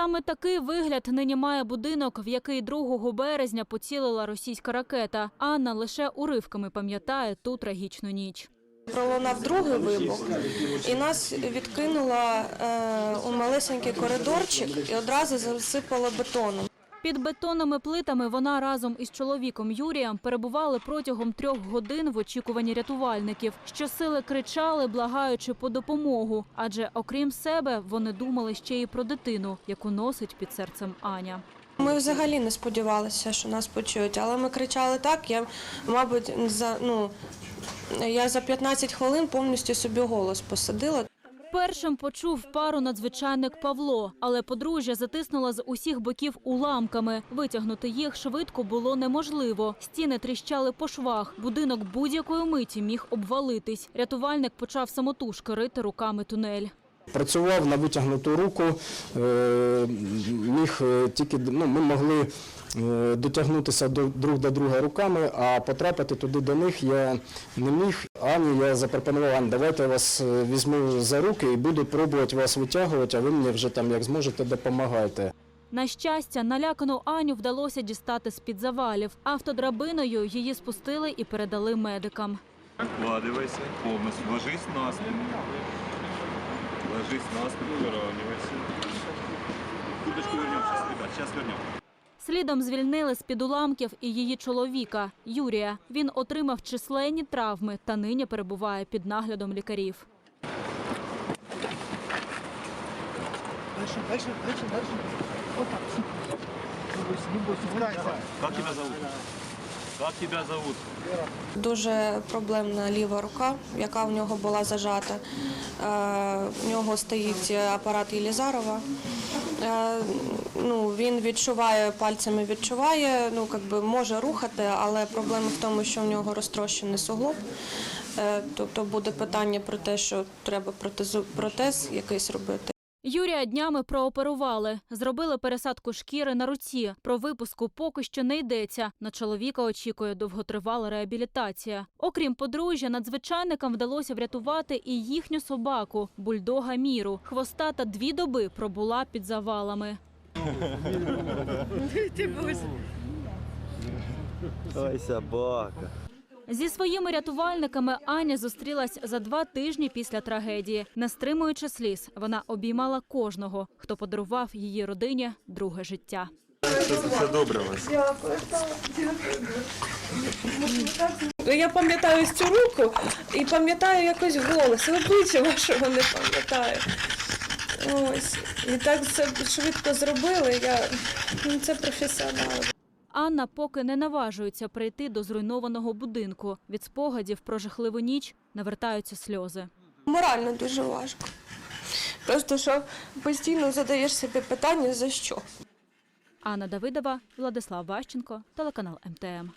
Саме такий вигляд нині має будинок, в який 2 березня поцілила російська ракета. Анна лише уривками пам'ятає ту трагічну ніч. Пролунав другий вибух, і нас відкинуло е, у малесенький коридорчик і одразу засипало бетоном. Під бетонними плитами вона разом із чоловіком Юрієм перебували протягом трьох годин в очікуванні рятувальників. Щосили кричали, благаючи по допомогу. Адже окрім себе, вони думали ще й про дитину, яку носить під серцем Аня. Ми взагалі не сподівалися, що нас почують, але ми кричали так. Я, мабуть, за ну я за 15 хвилин повністю собі голос посадила. Першим почув пару надзвичайник Павло, але подружжя затиснула з усіх боків уламками. Витягнути їх швидко було неможливо. Стіни тріщали по швах. Будинок будь-якої миті міг обвалитись. Рятувальник почав самотужки рити руками тунель. Працював на витягнуту руку, е, міг е, тільки ну, ми могли е, дотягнутися до друг до друга руками, а потрапити туди до них я не міг. Ані я запропонував, Ань, давайте я вас е, візьму за руки і буду пробувати вас витягувати, а ви мені вже там як зможете допомагайте. На щастя, налякану Аню вдалося дістати з-під завалів. Автодрабиною її спустили і передали медикам. Вкладывайся полностью. Ложись на спину. Ложись на спину, выравнивайся. Курточку вернем сейчас, ребят, сейчас вернем. Слідом звільнили з-під уламків і її чоловіка Юрія. Він отримав численні травми та нині перебуває під наглядом лікарів. Как тебя зовут? Как тебя зовут? Дуже проблемна ліва рука, яка в нього була зажата. Е, В нього стоїть апарат Єлізарова. Е, Ну, він відчуває пальцями, відчуває, ну якби може рухати, але проблема в тому, що в нього розтрощений суглоб. Е, Тобто буде питання про те, що треба протез якийсь робити. Юрія днями прооперували, зробили пересадку шкіри на руці. Про випуску поки що не йдеться. На чоловіка очікує довготривала реабілітація. Окрім подружжя, надзвичайникам вдалося врятувати і їхню собаку бульдога Міру. Хвостата дві доби пробула під завалами. Ой, собака. Зі своїми рятувальниками Аня зустрілась за два тижні після трагедії. Не стримуючи сліз, вона обіймала кожного, хто подарував її родині друге життя. Все добре вас. Я пам'ятаю цю руку і пам'ятаю якось голос, обличчя вашого не пам'ятаю. Ось. І так це швидко зробили. Я... ну, Це професіонали. Анна поки не наважується прийти до зруйнованого будинку. Від спогадів про жахливу ніч навертаються сльози. Морально дуже важко. Просто що постійно задаєш собі питання, за що. Анна Давидова, Владислав Ващенко, телеканал МТМ.